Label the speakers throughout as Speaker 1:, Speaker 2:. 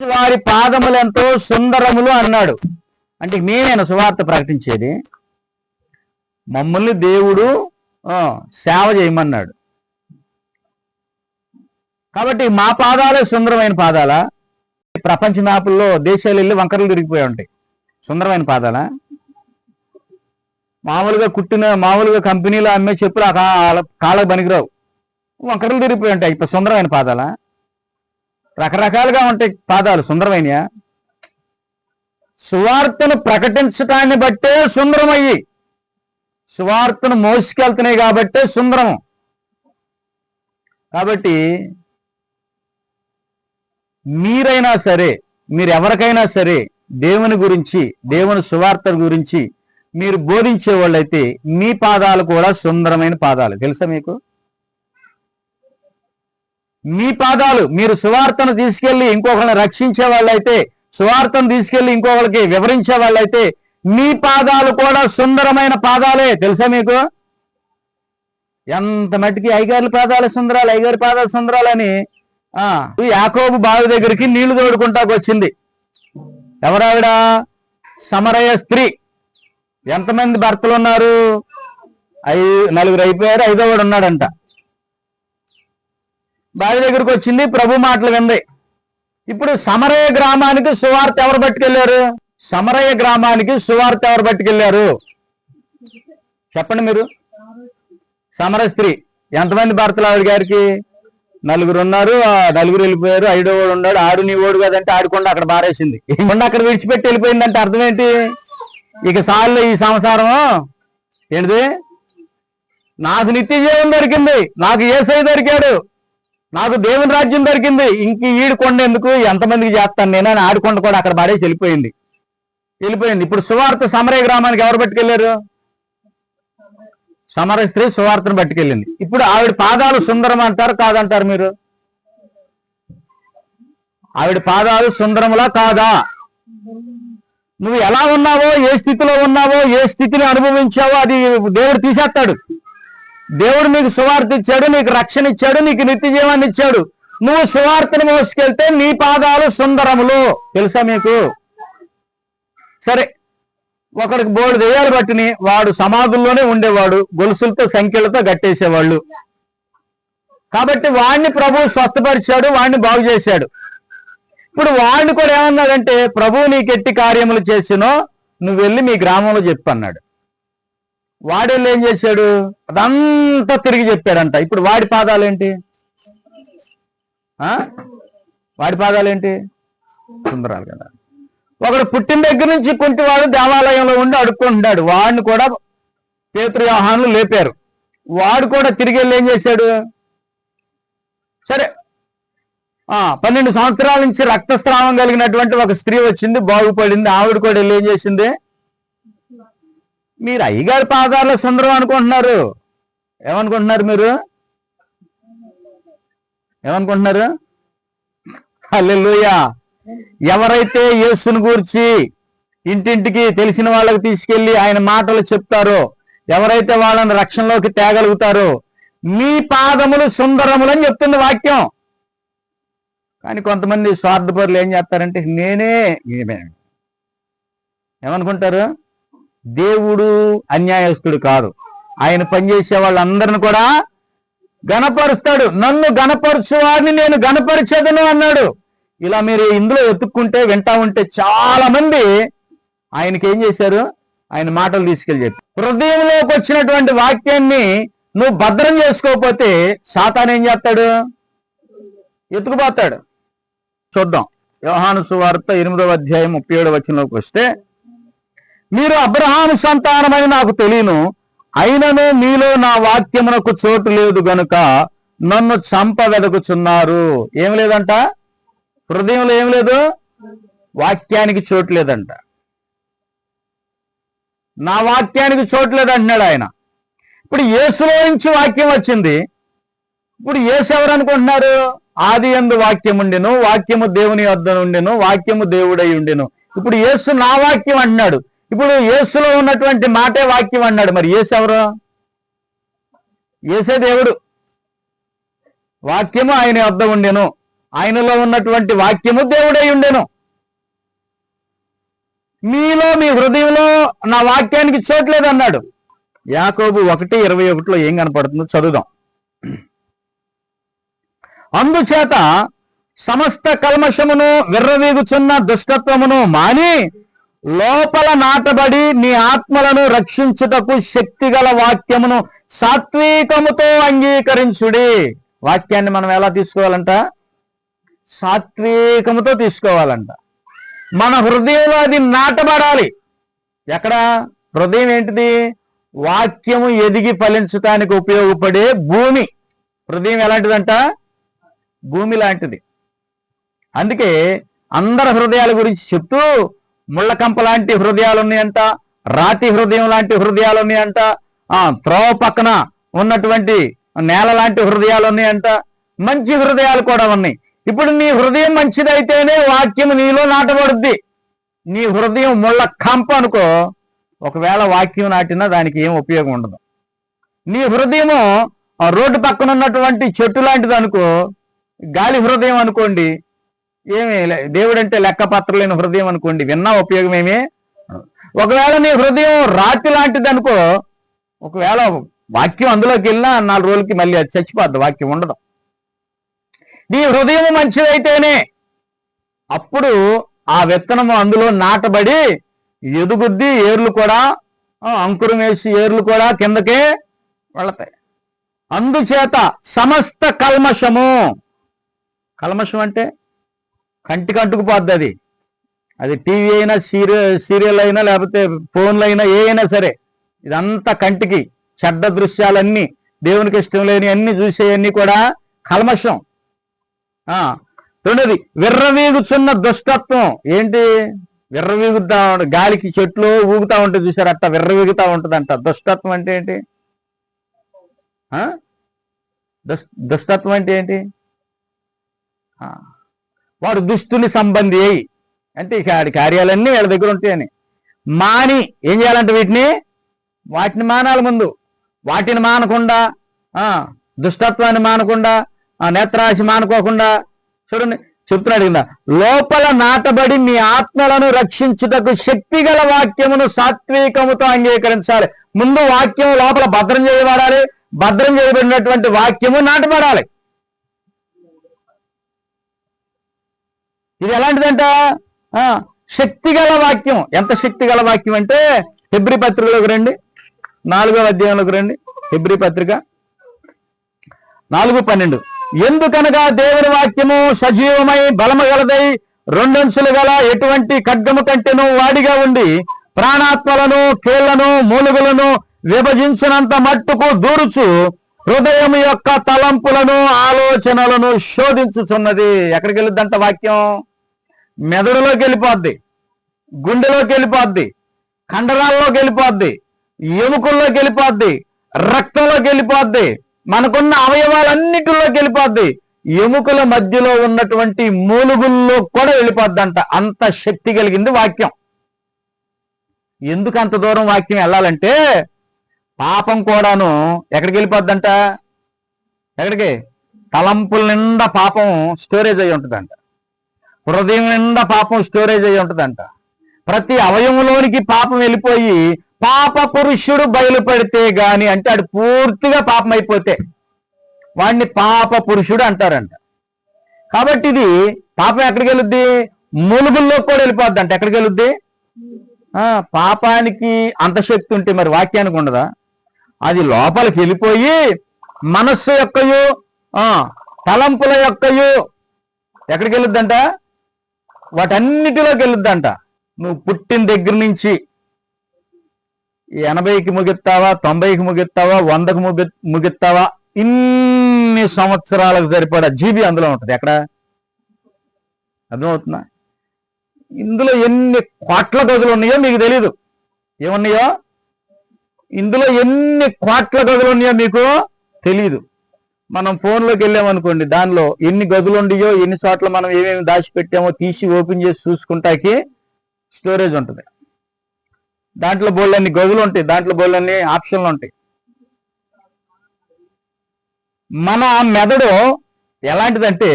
Speaker 1: వారి పాదములెంతో సుందరములు అన్నాడు. అంటే మేమేనా సువార్త ప్రకటించేది? మమ్మల్ని దేవుడు సేవ చేయమన్నాడు. కాబట్టి మా పాదాలే సుందరమైన పాదాలా? ప్రపంచ మ్యాపుల్లో దేశాలు వెళ్ళి వంకరలు తిరిగిపోయి ఉంటాయి. సుందరమైన పాదాలా? మామూలుగా కుట్టిన మామూలుగా కంపెనీలో అమ్మే చెప్పులు ఆ కాళ్ళకు పనికిరావు. వంకరలు తిరిగిపోయి ఉంటాయి. ఇప్పుడు సుందరమైన పాదాలా? రకరకాలుగా ఉంటాయి పాదాలు. సుందరమైన సువార్తను ప్రకటించటాన్ని బట్టే సుందరమయ్యి సువార్తను మోసుకెళ్తున్నాయి కాబట్టే సుందరము. కాబట్టి మీరైనా సరే మీరు ఎవరికైనా సరే దేవుని గురించి దేవుని సువార్త గురించి మీరు బోధించే వాళ్ళైతే మీ పాదాలు కూడా సుందరమైన పాదాలు. తెలుసా మీకు? మీ పాదాలు మీరు సువార్తను తీసుకెళ్ళి ఇంకొకరిని రక్షించే వాళ్ళైతే సువార్తను తీసుకెళ్ళి ఇంకొకరికి వివరించే వాళ్ళైతే మీ పాదాలు కూడా సుందరమైన పాదాలే. తెలుసా మీకు? ఎంత మట్టికి ఐగారి పాదాలు సుందరాలు ఐగారి పాదాలు సుందరాలని ఆ యాకోబు బావి దగ్గరికి నీళ్ళు తోడుకుంటాకు వచ్చింది. ఎవరావిడ? సమరయ స్త్రీ. ఎంతమంది భర్తలు ఉన్నారు ఐ నలుగురు అయిపోయారు ఐదో వాడు ఉన్నాడంట. బావి దగ్గరికి వచ్చింది ప్రభు మాటలు వింది. ఇప్పుడు సమరయ గ్రామానికి సువార్త ఎవరు పట్టుకెళ్ళారు సమరయ గ్రామానికి సువార్త ఎవరు పట్టుకెళ్ళారు చెప్పండి మీరు. సమర స్త్రీ. ఎంతమంది భర్తలు ఆవిడ గారికి? నలుగురు ఉన్నారు ఆ నలుగురు వెళ్ళిపోయారు ఐదో వాడు ఉన్నాడు ఆడు నీ ఓడు కదంటే ఆడుకుండా అక్కడ బారేసింది ఏమన్నా అక్కడ విడిచిపెట్టి వెళ్ళిపోయిందంటే అర్థం ఏంటి? ఇక సార్లు ఈ సంసారం ఏంటిది? నాకు నిత్య జీవం దొరికింది నాకు ఏసై దొరికాడు. నాకు దేవుని రాజ్యం దొరికింది. ఇంక ఈడుకొండేందుకు ఎంతమందికి చేస్తాను నేను అని ఆడుకొండ కూడా అక్కడ పడేసి వెళ్ళిపోయింది. వెళ్ళిపోయింది. ఇప్పుడు సువార్త సమరయ గ్రామానికి ఎవరు పట్టుకెళ్ళారు? సమర స్త్రీ సువార్తను పట్టుకెళ్ళింది. ఇప్పుడు ఆవిడ పాదాలు సుందరం అంటారు కాదంటారు మీరు? ఆవిడ పాదాలు సుందరములా కాదా? నువ్వు ఎలా ఉన్నావో ఏ స్థితిలో ఉన్నావో ఏ స్థితిని అనుభవించావో అది దేవుడు తీసేస్తాడు. దేవుడు నీకు సువార్త ఇచ్చాడు నీకు రక్షణ ఇచ్చాడు నీకు నిత్య జీవాన్ని ఇచ్చాడు. నువ్వు సువార్తను మోసుకెళ్తే నీ పాదాలు సుందరములు. తెలుసా మీకు? సరే ఒకడికి బోర్డు దెయ్యాలు పట్టిని వాడు సమాధుల్లోనే ఉండేవాడు గొలుసులతో సంఖ్యలతో గట్టేసేవాళ్ళు కాబట్టి వాడిని ప్రభు స్వస్థపరిచాడు వాడిని బాగు చేశాడు. ఇప్పుడు వాడిని కూడా ఏమన్నాడంటే ప్రభు నీకెట్టి కార్యములు చేసినో నువ్వు వెళ్ళి మీ గ్రామంలో చెప్పన్నాడు. వాడేళ్ళు ఏం చేశాడు? అదంతా తిరిగి చెప్పాడంట. ఇప్పుడు వాడి పాదాలేంటి? ఆ? వాడి పాదాలేంటి? సుందరాలు కదా. ఒకడు పుట్టిన దగ్గర నుంచి కుంటివాడు దేవాలయంలో ఉండి అడుక్కుంటున్నాడు. వాడిని కూడా పేతృ లేపారు. వాడు కూడా తిరిగి వెళ్ళి ఏం చేశాడు? సరే. ఆ పన్నెండు సంవత్సరాల నుంచి రక్తస్రావం కలిగినటువంటి ఒక స్త్రీ వచ్చింది బాగుపడింది. ఆవిడ కూడా వెళ్ళి ఏం చేసింది? మీరు అయ్యగారి పాదాల సుందరం అనుకుంటున్నారు. ఏమనుకుంటున్నారు మీరు? ఏమనుకుంటున్నారు? హల్లెలూయా. ఎవరైతే యేసుని గూర్చి ఇంటింటికి తెలిసిన వాళ్ళకి తీసుకెళ్ళి ఆయన మాటలు చెప్తారో ఎవరైతే వాళ్ళని రక్షణలోకి తేగలుగుతారో మీ పాదములు సుందరములు అని చెప్తుంది వాక్యం. కానీ కొంతమంది స్వార్థపరులు ఏం చేస్తారంటే నేనే నేనే. ఏమనుకుంటారు? దేవుడు అన్యాయస్తుడు కాదు. ఆయన పనిచేసే వాళ్ళందరిని కూడా గణపరుస్తాడు నన్ను గణపరచువారిని నేను గణపరిచేదను అన్నాడు. ఇలా మీరు ఇందులో వెతుక్కుంటే వింటా ఉంటే చాలా మంది ఆయనకి ఏం చేశారు? ఆయన మాటలు తీసుకెళ్ళి చెప్పి హృదయంలోకి వచ్చినటువంటి వాక్యాన్ని నువ్వు భద్రం చేసుకోకపోతే సాతాన్ ఏం చేస్తాడు? ఎత్తుకుపోతాడు. చూద్దాం. వ్యవహాను సువార్త ఎనిమిదవ అధ్యాయం ముప్పై ఏడు వచనంలోకి వస్తే మీరు అబ్రహాము సంతానమని నాకు తెలియను. అయినను మీలో నా వాక్యమునకు చోటు లేదు గనుక నన్ను చంప వెదకుచున్నారు ఏం లేదంట? హృదయంలో ఏం లేదు? వాక్యానికి చోటు లేదంట. నా వాక్యానికి చోటు లేదంటున్నాడు ఆయన. ఇప్పుడు యేసులో నుంచి వాక్యం వచ్చింది. ఇప్పుడు యేసు ఎవరు అనుకుంటున్నారు? ఆది ఎందు వాక్యం ఉండెను వాక్యము దేవుని వద్ద ఉండెను వాక్యము దేవుడై ఉండెను. ఇప్పుడు యేసు నా వాక్యం అంటున్నాడు. ఇప్పుడు యేసులో ఉన్నటువంటి మాటే వాక్యం అన్నాడు. మరి యేసు ఎవరు? యేసే దేవుడు. వాక్యము ఆయన వద్ద ఉండెను. ఆయనలో ఉన్నటువంటి వాక్యము దేవుడై ఉండెను. మీలో మీ హృదయంలో నా వాక్యానికి చోట్లేదు అన్నాడు యాకోబు ఒకటి ఇరవై ఒకటిలో ఏం కనపడుతుందో చదువుదాం. అందుచేత సమస్త కల్మషమును విర్రవీగుచున్న దుష్టత్వమును మాని లోపల నాటబడి నీ ఆత్మలను రక్షించుటకు శక్తిగల వాక్యమును సాత్వికముతో అంగీకరించుడి. వాక్యాన్ని మనం ఎలా తీసుకోవాలంట? సాత్వికముతో తీసుకోవాలంట. మన హృదయంలో అది నాటబడాలి. ఎక్కడ? హృదయం ఏంటిది? వాక్యము ఎదిగి ఫలించటానికి ఉపయోగపడే భూమి. హృదయం ఎలాంటిదంట? భూమి లాంటిది. అందుకే అందరి హృదయాల గురించి చెప్తూ ముళ్ళకంప లాంటి హృదయాలు ఉన్నాయంట రాతి హృదయం లాంటి హృదయాలు ఉన్నాయంట ఆ త్రోవ పక్కన ఉన్నటువంటి నేల లాంటి హృదయాలు ఉన్నాయంట మంచి హృదయాలు కూడా ఉన్నాయి. ఇప్పుడు నీ హృదయం మంచిదైతేనే వాక్యం నీలో నాటబడుద్ది. నీ హృదయం ముళ్ళ కంప అనుకో ఒకవేళ వాక్యం నాటినా దానికి ఏం ఉపయోగం ఉండదు. నీ హృదయము ఆ రోడ్డు పక్కన ఉన్నటువంటి చెట్టు లాంటిది అనుకో గాలి హృదయం అనుకోండి ఏమి దేవుడు అంటే లెక్క పత్రలేని హృదయం అనుకోండి విన్నా ఉపయోగం ఏమి ఒకవేళ నీ హృదయం రాతి లాంటిది అనుకో ఒకవేళ వాక్యం అందులోకి వెళ్ళినా నాలుగు రోజులకి మళ్ళీ అది చచ్చిపోద్ది వాక్యం ఉండదు. నీ హృదయం మంచిదైతేనే అప్పుడు ఆ విత్తనము అందులో నాటబడి ఎదుగుద్ది ఏర్లు కూడా అంకురం వేసి ఏర్లు కూడా కిందకే వెళతాయి. అందుచేత సమస్త కల్మషము. కల్మషం అంటే కంటికి అంటుకుపోద్ది అది. అది టీవీ అయినా సీరియల్ సీరియల్ అయినా లేకపోతే ఫోన్లు అయినా ఏ అయినా సరే ఇదంతా కంటికి చెడ్డ దృశ్యాలన్నీ దేవునికి ఇష్టం లేని అన్ని చూసేవన్నీ కూడా కల్మషం. ఆ రెండోది విర్రవీగుచున్న దుష్టత్వం. ఏంటి? విర్రవీగుతా గాలికి చెట్లు ఊగుతా ఉంటుంది చూసారు అట్ట విర్రవీగుతా ఉంటుందంట. దుష్టత్వం అంటే ఏంటి? దుష్- దుష్టత్వం అంటే ఏంటి? వాడు దుస్తుని సంబంధి అయి. అంటే ఇక ఆడి కార్యాలన్నీ వీళ్ళ దగ్గర ఉంటాయని. మాని ఏం చేయాలంటే వీటిని? వాటిని మానాలి ముందు. వాటిని మానకుండా ఆ దుష్టత్వాన్ని మానకుండా ఆ నేత్రాశి మానుకోకుండా. చూడండి చెప్తున్నాడు కింద. లోపల నాటబడి మీ ఆత్మలను రక్షించుటకు శక్తి గల వాక్యమును సాత్వికముతో అంగీకరించాలి. ముందు వాక్యం లోపల భద్రం చేయబడాలి. భద్రం చేయబడినటువంటి వాక్యము నాటబడాలి. ఇది ఎలాంటిదంట? శక్తిగల వాక్యం. ఎంత శక్తిగల వాక్యం అంటే హెబ్రి పత్రికలోకి రండి. నాలుగో అధ్యాయంలోకి రండి. హెబ్రి పత్రిక నాలుగు పన్నెండు. ఎందుకనగా దేవుని వాక్యము సజీవమై బలమగలదై రెండంచులు గల ఎటువంటి ఖడ్గము కంటేను వాడిగా ఉండి ప్రాణాత్మలను కీళ్ళను మూలుగులను విభజించినంత మట్టుకు దూరుచు హృదయం యొక్క తలంపులను ఆలోచనలను శోధించుచున్నది. ఎక్కడికి వెళ్ళిద్దంట వాక్యం? మెదడులోకి వెళ్ళిపోద్ది గుండెలోకి వెళ్ళిపోద్ది కండరాల్లోకి వెళ్ళిపోద్ది ఎముకల్లోకి వెళ్ళిపోద్ది రక్తంలోకి వెళ్ళిపోద్ది మనకున్న అవయవాలన్నిటిలోకి వెళ్ళిపోద్ది. ఎముకల మధ్యలో ఉన్నటువంటి మూలుగుల్లో కూడా వెళ్ళిపోద్దంట. అంత శక్తి కలిగింది వాక్యం. ఎందుకు అంత దూరం వాక్యం వెళ్ళాలంటే పాపం కూడాను ఎక్కడికి వెళ్ళిపోద్దంట? ఎక్కడికి? తలంపుల నిండా పాపం స్టోరేజ్ అయి ఉంటుందంట. హృదయం నిండా పాపం స్టోరేజ్ అయి ఉంటుందంట. ప్రతి అవయవంలోనికి పాపం వెళ్ళిపోయి పాప పురుషుడు బయలుపడితే గాని అంటే అది పూర్తిగా పాపం అయిపోతే వాడిని పాప పురుషుడు అంటారంట. కాబట్టి ఇది పాపం ఎక్కడికి వెళ్ళుద్ది మూలుగుల్లో కూడా వెళ్ళిపోద్ది అంట ఎక్కడికి వెళ్ళుద్ది ఆ, పాపానికి అంత శక్తి ఉంటే మరి వాక్యానికి ఉండదా? అది లోపలికి వెళ్ళిపోయి మనస్సు యొక్కయు తలంపుల యొక్కయు ఎక్కడికి వెళ్ళొద్దంట వాటన్నిటిలోకి వెళ్ళొద్దంట. నువ్వు పుట్టిన దగ్గర నుంచి ఎనభైకి ముగిస్తావా తొంభైకి ముగిస్తావా వందకు ముగి ముగిస్తావా ఇన్ని సంవత్సరాలకు సరిపడా జీబీ అందులో ఉంటుంది. ఎక్కడ? అర్థమవుతుందా? ఇందులో ఎన్ని కోట్ల గదులు ఉన్నాయో మీకు తెలీదు. ఏమున్నాయో? ఇందులో ఎన్ని కోట్ల గదులు ఉన్నాయో మీకు తెలియదు మనం ఫోన్లోకి వెళ్ళామనుకోండి దానిలో ఎన్ని గదులు ఉండియో ఎన్ని చోట్ల మనం ఏమేమి దాచిపెట్టామో తీసి ఓపెన్ చేసి చూసుకుంటాకి స్టోరేజ్ ఉంటుంది. దాంట్లో బోళ్ళన్ని గదులు ఉంటాయి దాంట్లో బోళ్ళన్ని ఆప్షన్లు ఉంటాయి. మన మెదడు ఎలాంటిదంటే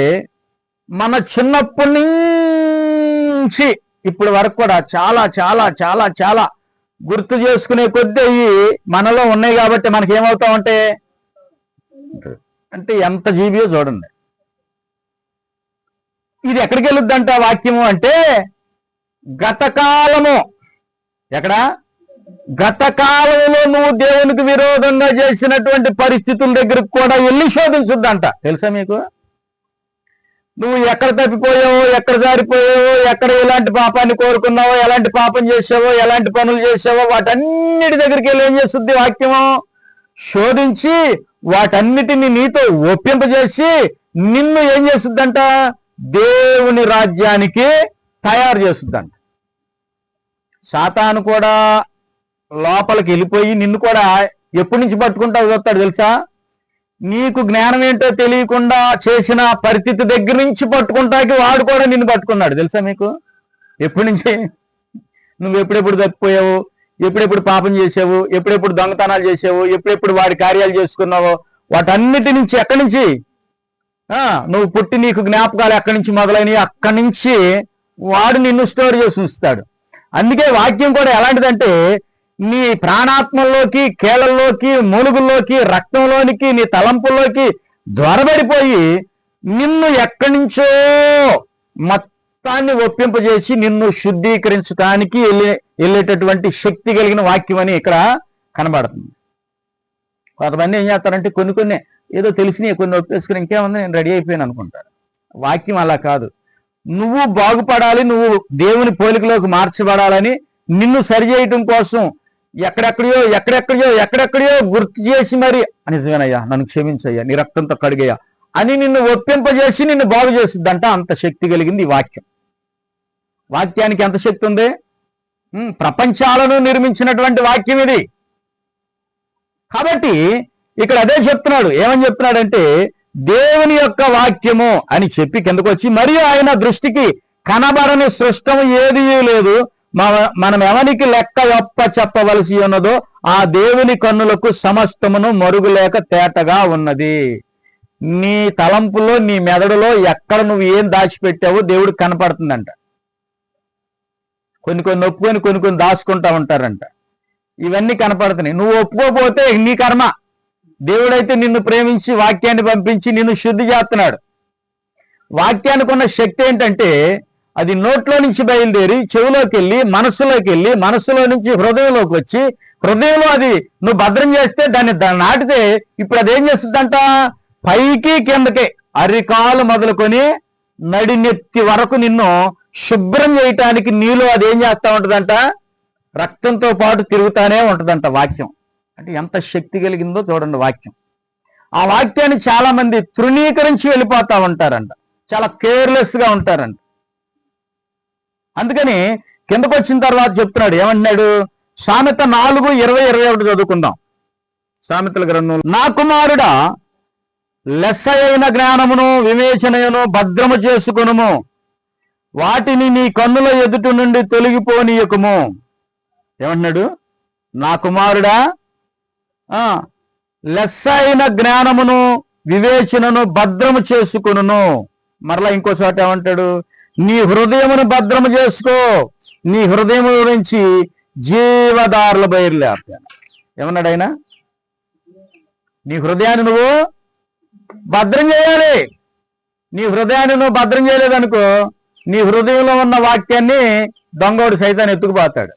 Speaker 1: మన చిన్నప్పటి నుంచి ఇప్పటి వరకు కూడా చాలా చాలా చాలా చాలా గుర్తు చేసుకునే కొద్దీ అవి మనలో ఉన్నాయి కాబట్టి మనకి ఏమవుతా ఉంటే అంటే ఎంత జీబీయో చూడండి. ఇది ఎక్కడికి వెళ్ళొద్దంట వాక్యము అంటే గతకాలము. ఎక్కడ? గతకాలంలో నువ్వు దేవునికి విరోధంగా చేసినటువంటి పరిస్థితుల దగ్గరకు కూడా వెళ్ళి శోధించుద్దంట. తెలుసా మీకు? నువ్వు ఎక్కడ తప్పిపోయావో ఎక్కడ జారిపోయావో ఎక్కడ ఎలాంటి పాపాన్ని కోరుకున్నావో ఎలాంటి పాపం చేసావో ఎలాంటి పనులు చేసావో వాటన్నిటి దగ్గరికి వెళ్ళి ఏం చేస్తుంది వాక్యము? శోధించి వాటన్నిటిని నీతో ఒప్పింపజేసి నిన్ను ఏం చేస్తుందంట? దేవుని రాజ్యానికి తయారు చేస్తుందంట. సాతాను కూడా లోపలికి వెళ్ళిపోయి నిన్ను కూడా ఎప్పటి నుంచి పట్టుకుంటావు చూస్తాడు తెలుసా? నీకు జ్ఞానం ఏంటో తెలియకుండా చేసిన పరిస్థితి దగ్గర నుంచి పట్టుకుంటాకి వాడు కూడా నిన్ను పట్టుకున్నాడు తెలుసా మీకు? ఎప్పటి నుంచి? నువ్వు ఎప్పుడెప్పుడు తప్పిపోయావు? ఎప్పుడెప్పుడు పాపం చేసావు? ఎప్పుడెప్పుడు దొంగతనాలు చేసావు? ఎప్పుడెప్పుడు వాడి కార్యాలు చేసుకున్నావో? వాటన్నిటి నుంచి ఎక్కడి నుంచి? నువ్వు పుట్టి నీకు జ్ఞాపకాలు ఎక్కడి నుంచి మొదలైనవి? అక్కడి నుంచి వాడు నిన్ను స్టోర్ చేసి ఉంచుతాడు. అందుకే వాక్యం కూడా ఎలాంటిదంటే నీ ప్రాణాత్మల్లోకి కేళల్లోకి మూలుగుల్లోకి రక్తంలోనికి నీ తలంపుల్లోకి దొరబడిపోయి నిన్ను ఎక్కడి నుంచో మొత్తాన్ని ఒప్పింపజేసి నిన్ను శుద్ధీకరించడానికి వెళ్ళి వెళ్ళేటటువంటి శక్తి కలిగిన వాక్యం అని ఇక్కడ కనబడుతుంది. కొంతమంది ఏం చేస్తారంటే కొన్ని కొన్ని ఏదో తెలిసినవి కొన్ని ఒప్పేసుకుని ఇంకేముంది నేను రెడీ అయిపోయాను అనుకుంటాను వాక్యం అలా కాదు. నువ్వు బాగుపడాలి నువ్వు దేవుని పోలికలోకి మార్చబడాలని నిన్ను సరి చేయటం కోసం ఎక్కడెక్కడియో ఎక్కడెక్కడియో ఎక్కడెక్కడియో గుర్తు చేసి మరి నిజమేనయ్యా నన్ను క్షమించయ్యా నీ రక్తంతో కడిగయ్యా అని నిన్ను ఒప్పింపజేసి నిన్ను బాగు చేసిద్దంట. అంత శక్తి కలిగింది ఈ వాక్యం. వాక్యానికి ఎంత శక్తి ఉంది? ప్రపంచాలను నిర్మించినటువంటి వాక్యం ఇది. కాబట్టి ఇక్కడ అదే చెప్తున్నాడు. ఏమని చెప్తున్నాడంటే దేవుని యొక్క వాక్యము అని చెప్పి కిందకు వచ్చి మరియు ఆయన దృష్టికి కనబడని సృష్టం ఏది లేదు. మనం ఎవనికి లెక్క ఒప్ప చెప్పవలసి ఉన్నదో ఆ దేవుని కన్నులకు సమస్తమును మరుగులేక తేటగా ఉన్నది. నీ తలంపులో నీ మెదడులో ఎక్కడ నువ్వు ఏం దాచిపెట్టావో దేవుడు కనపడుతుందంట. కొన్ని కొన్ని ఒప్పుకొని కొన్ని కొన్ని దాచుకుంటా ఉంటారంట. ఇవన్నీ కనపడుతున్నాయి. నువ్వు ఒప్పుకోపోతే నీ కర్మ. దేవుడైతే నిన్ను ప్రేమించి వాక్యాన్ని పంపించి నిన్ను శుద్ధి చేస్తున్నాడు. వాక్యానికి ఉన్న శక్తి ఏంటంటే అది నోట్లో నుంచి బయలుదేరి చెవిలోకి వెళ్ళి మనస్సులోకి వెళ్ళి మనస్సులో నుంచి హృదయంలోకి వచ్చి హృదయంలో అది నువ్వు భద్రం చేస్తే దాన్ని నాటితే ఇప్పుడు అది ఏం చేస్తుందంట? పైకి కిందకి అరికాలు మొదలుకొని నడినెత్తి వరకు నిన్ను శుభ్రం చేయటానికి నీలో అది ఏం ఉంటుందంట? రక్తంతో పాటు తిరుగుతానే ఉంటుందంట వాక్యం. అంటే ఎంత శక్తి కలిగిందో చూడండి వాక్యం. ఆ వాక్యాన్ని చాలా మంది తృణీకరించి వెళ్ళిపోతా ఉంటారంట. చాలా కేర్లెస్గా ఉంటారంట. అందుకని కిందకు వచ్చిన తర్వాత చెప్తున్నాడు ఏమంటున్నాడు? సామెత నాలుగు ఇరవై ఇరవై ఒకటి చదువుకుందాం. సామెతల గ్రంథం. నా కుమారుడా లెస్స అయిన జ్ఞానమును వివేచనయును భద్రము చేసుకునుము. వాటిని నీ కన్నుల ఎదుటి నుండి తొలగిపోనీయకము. ఏమంటున్నాడు? నా కుమారుడా ఆ లెస్స అయిన జ్ఞానమును వివేచనను భద్రము చేసుకును మరలా ఇంకో చోట ఏమంటాడు? నీ హృదయమును భద్రము చేసుకో. నీ హృదయం గురించి జీవదారుల బయలుదేరుతాను ఏమన్నాడు ఆయన? నీ హృదయాన్ని నువ్వు భద్రం చేయాలి. నీ హృదయాన్ని నువ్వు భద్రం చేయలేదనుకో నీ హృదయంలో ఉన్న వాక్యాన్ని దొంగోడు సైతాన్ని ఎత్తుకుపోతాడు.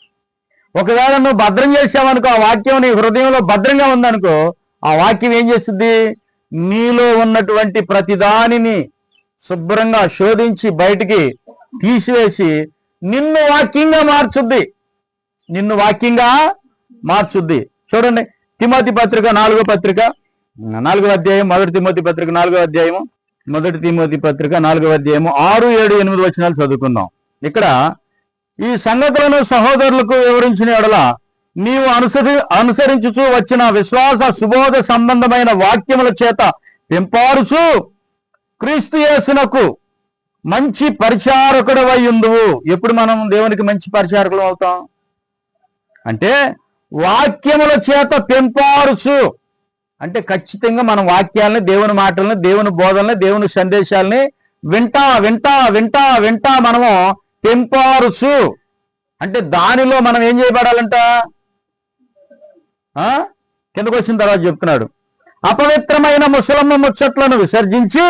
Speaker 1: ఒకవేళ నువ్వు భద్రం చేసావనుకో ఆ వాక్యం నీ హృదయంలో భద్రంగా ఉందనుకో ఆ వాక్యం ఏం చేస్తుంది? నీలో ఉన్నటువంటి ప్రతిదానిని శుభ్రంగా శోధించి బయటికి తీసివేసి నిన్ను వాక్యంగా మార్చుద్ది. నిన్ను వాక్యంగా మార్చుద్ది. చూడండి తిమోతి పత్రిక నాలుగో పత్రిక నాలుగో అధ్యాయం మొదటి తిమోతి పత్రిక నాలుగో అధ్యాయము. మొదటి తిమోతి పత్రిక నాలుగో అధ్యాయము ఆరు ఏడు ఎనిమిది వచనాలు చదువుకుందాం. ఇక్కడ ఈ సంగతులను సహోదరులకు వివరించిన ఎడల నీవు అనుసరి అనుసరించుచు వచ్చిన విశ్వాస సుబోధ సంబంధమైన వాక్యముల చేత పెంపారుచు క్రీస్తు యేసునకు మంచి పరిచారకుడు ఉండువు. ఎప్పుడు మనం దేవునికి మంచి పరిచారకులు అవుతాం? అంటే వాక్యముల చేత పెంపారుచు అంటే ఖచ్చితంగా మనం వాక్యాలని దేవుని మాటలని దేవుని బోధనని దేవుని సందేశాలని వింటా వింటా వింటా వింటా మనము పెంపారుచు అంటే దానిలో మనం ఏం చేయబడాలంట? కిందకు వచ్చిన తర్వాత చెప్తున్నాడు. అపవిత్రమైన ముసలమ్మ ముచ్చట్లను విసర్జించి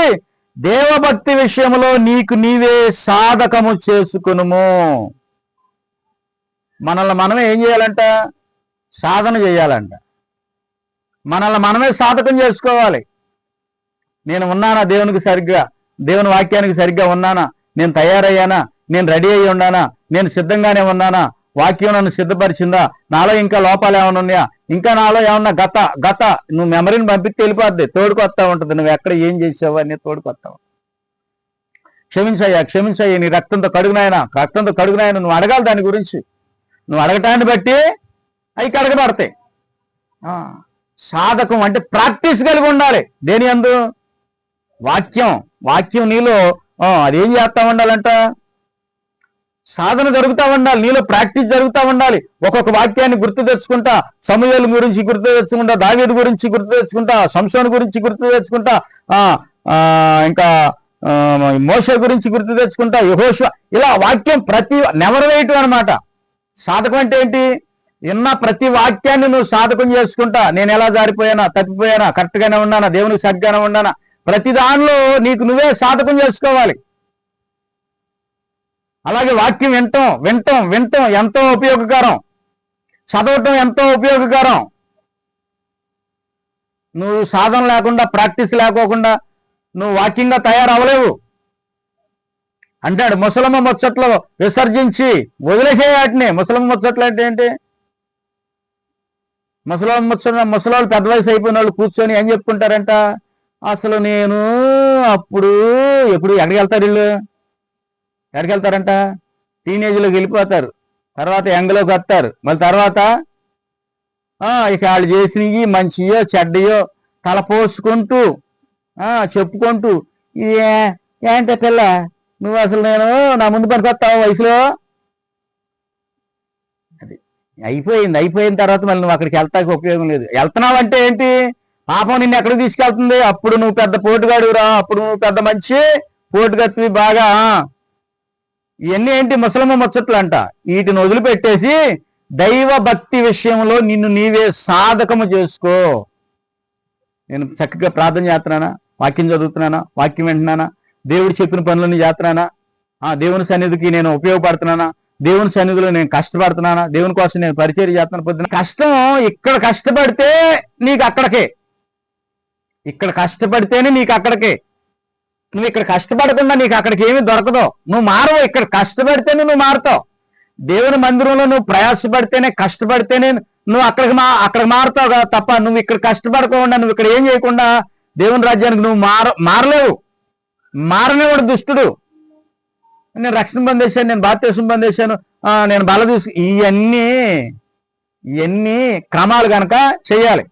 Speaker 1: దేవభక్తి విషయంలో నీకు నీవే సాధకము చేసుకునుము. మనల్ని మనమే ఏం చేయాలంట? సాధన చేయాలంట. మనల్ని మనమే సాధకం చేసుకోవాలి. నేను ఉన్నానా దేవునికి సరిగ్గా? దేవుని వాక్యానికి సరిగ్గా ఉన్నానా? నేను తయారయ్యానా? నేను రెడీ అయ్యి ఉన్నానా? నేను సిద్ధంగానే ఉన్నానా? వాక్యం నన్ను సిద్ధపరిచిందా? నాలో ఇంకా లోపాలు ఏమైనా ఉన్నాయా? ఇంకా నాలో ఏమన్నా గత గత నువ్వు మెమరీని పంపిస్తే వెళ్ళిపోద్ది. తోడుకొస్తా ఉంటుంది. నువ్వు ఎక్కడ ఏం చేసావు అని తోడుకొస్తావు క్షమించయ్యా క్షమించయ్యా. నీ రక్తంతో కడుగునాయన? రక్తంతో కడుగునాయన? నువ్వు అడగాలి దాని గురించి. నువ్వు అడగటాన్ని బట్టి అవి కడగబడతాయి. సాధకం అంటే ప్రాక్టీస్ కలిగి ఉండాలి. దేని అందు? వాక్యం. వాక్యం నీలో అదేం చేస్తా ఉండాలంట? సాధన జరుగుతా ఉండాలి. నీలో ప్రాక్టీస్ జరుగుతా ఉండాలి. ఒక్కొక్క వాక్యాన్ని గుర్తు తెచ్చుకుంటా సమయాల గురించి గుర్తు తెచ్చుకుంటా దావేది గురించి గుర్తు తెచ్చుకుంటా సంసోన్ గురించి గుర్తు తెచ్చుకుంటా ఆ ఇంకా మోస మోష గురించి గుర్తు తెచ్చుకుంటా యహోష ఇలా వాక్యం ప్రతి నెవరవేయటం అనమాట సాధకం అంటే ఏంటి? విన్న ప్రతి వాక్యాన్ని నువ్వు సాధకం చేసుకుంటా. నేను ఎలా జారిపోయానా? తప్పిపోయానా? కరెక్ట్ గానే ఉన్నానా? దేవునికి సగ్గానే ఉన్నానా? ప్రతి దానిలో నీకు నువ్వే సాధకం చేసుకోవాలి. అలాగే వాక్యం వింటాం వింటాం వింటాం. ఎంతో ఉపయోగకరం. చదవటం ఎంతో ఉపయోగకరం. నువ్వు సాధన లేకుండా ప్రాక్టీస్ లేకోకుండా నువ్వు వాక్యంగా తయారవ్వలేవు. అంటాడు ముసలమ్మ ముచ్చట్లు విసర్జించి వదిలేసే వాటిని. ముసలమ్మ ముచ్చట్లు అంటే ఏంటి? ముసలమ్మ ముచ్చ ముసలాళ్ళు పెద్ద వయసు అయిపోయిన వాళ్ళు కూర్చొని ఏం చెప్పుకుంటారంట? అసలు నేను అప్పుడు ఎప్పుడు ఎక్కడికి వెళ్తారు వీళ్ళు? ఎక్కడికి వెళ్తారంట? టీనేజ్లోకి వెళ్ళిపోతారు. తర్వాత యంగ్లోకి వస్తారు. మళ్ళీ తర్వాత ఇక వాళ్ళు చేసినవి మంచియో చెడ్డయో తలపోసుకుంటూ చెప్పుకుంటూ ఏ ఏంట పిల్ల? నువ్వు అసలు నేను నా ముందు పనికొస్తావు వయసులో? అయిపోయింది అయిపోయిన తర్వాత మళ్ళీ నువ్వు అక్కడికి వెళ్తాకి ఉపయోగం లేదు. వెళ్తున్నావు అంటే ఏంటి? పాపం నిన్ను ఎక్కడికి తీసుకెళ్తుంది? అప్పుడు నువ్వు పెద్ద పోటుగాడురా అప్పుడు నువ్వు పెద్ద మంచి పోటుగత్తివి బాగా. ఇవన్నీ ఏంటి? ముసలమ్మ ముచ్చట్లు అంట వీటిని వదిలిపెట్టేసి దైవ భక్తి విషయంలో నిన్ను నీవే సాధకము చేసుకో. నేను చక్కగా ప్రార్థన చేస్తున్నానా? వాక్యం చదువుతున్నానా? వాక్యం వింటున్నానా? దేవుడు చెప్పిన పనులన్నీ చేస్తున్నానా? ఆ దేవుని సన్నిధికి నేను ఉపయోగపడుతున్నానా? దేవుని సన్నిధిలో నేను కష్టపడుతున్నానా? దేవుని కోసం నేను పరిచయం చేస్తున్నాను పొద్దున. కష్టం ఇక్కడ కష్టపడితే నీకు అక్కడికే. ఇక్కడ కష్టపడితేనే నీకు అక్కడికే. నువ్వు ఇక్కడ కష్టపడకుండా నీకు అక్కడికి ఏమీ దొరకదు. నువ్వు మారవు. ఇక్కడ కష్టపడితేనే నువ్వు మారుతావు. దేవుని మందిరంలో నువ్వు ప్రయాసపడితేనే కష్టపడితేనే నువ్వు అక్కడికి మా అక్కడికి మారుతావు కదా తప్ప నువ్వు ఇక్కడ కష్టపడకుండా నువ్వు ఇక్కడ ఏం చేయకుండా దేవుని రాజ్యానికి నువ్వు మార మారలేవు. మారనేవాడు దుష్టుడు. నేను రక్షణ పొందేశాను నేను బాప్తీసం బంద్ చేశాను నేను బల తీసుకు ఇవన్నీ ఇవన్నీ క్రమాలు కనుక చేయాలి.